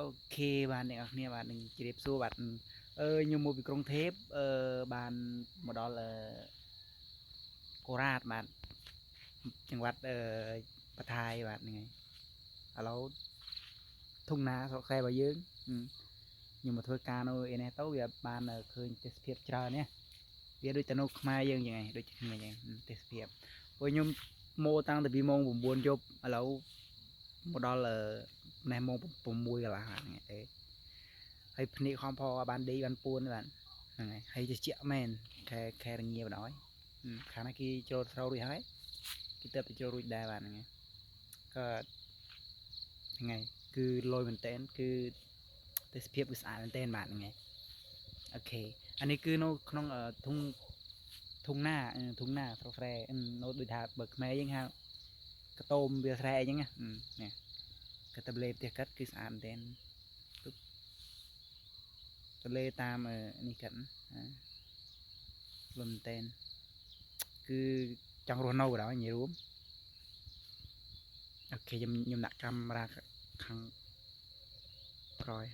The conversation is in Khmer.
អូខេបាទអ្នកនរគ្នាបាទនឹងជម្រាបសួរបាទអឺខ្ញុំមកពីក្រុងទេពអឺបានមកដល់អឺកូរ៉ាតបាទចង្វាត់អឺបថាយបាទហ្នឹងហើយឥឡូវធុងណាស្រុកខ្សែរបស់យើងខ្ញុំមកធ្វើការនៅឯនេះទៅវាបានឃើញទេសភាពច្រើនណាវាដូចទៅនៅខ្មែរយើងយ៉ាងហ្នឹងដូចគ្នាយ៉ាងទេសភាពព្រោះខ្ញុំម៉ូតាំងតែពីម៉ោង9យប់ឥឡូវ មកដល់អឺណែម៉ោង6កន្លះហ្នឹងឯងហើយភ្នែកខំផបានដេកបានពួនបាទហ្នឹងហើយហើយត្រជាក់មែនខែខែរងាបណ្ដោយខាងណាគេចូលស្រូវរួចហើយគេទៅទៅចូលរួចដែរបាទហ្នឹងហើយក៏ហ្នឹងហើយគឺលយមែនតែនគឺទេសភាពវាស្អាតមែនតែនបាទហ្នឹងហើយអូខេអានេះគឺនៅក្នុងអឺធុងធុងណាអឺធុងណាស្រុកស្រែអឺនៅដូចថាបើខ្មែរយើងហៅ កតោមវាស្រែអញ្ចឹងណាអឺនេះក៏ទន្លេផ្ទះកាត់គឺស្អាតមែនទែនទុកទន្លេតាមអឺនេះកាត់ណាលំមែនទែនគឺចង់រស់នៅបណ្ដោយនិយាយរួមអូខេខ្ញុំខ្ញុំដាក់កាមេរ៉ាខាងក្រោយ